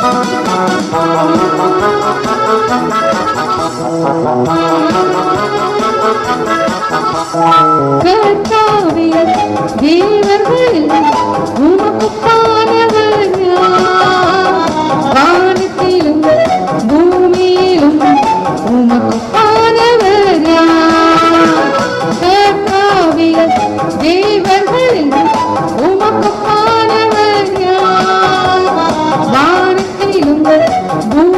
Good morning, dear friends. mm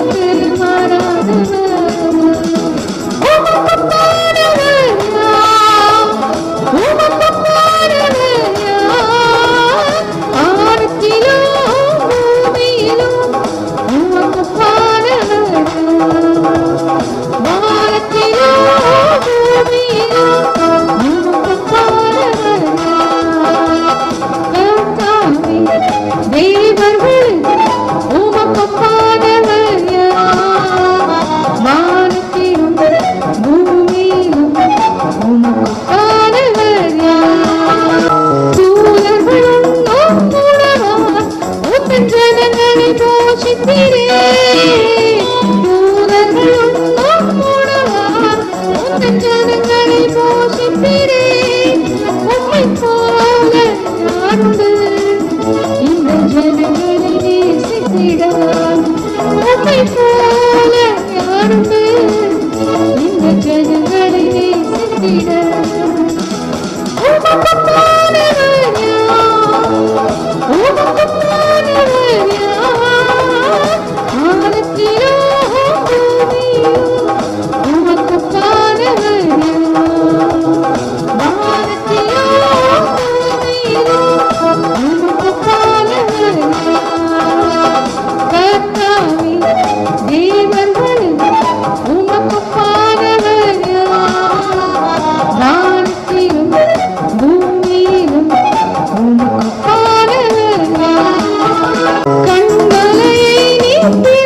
தூரங்கள் உன்னும் Thank you.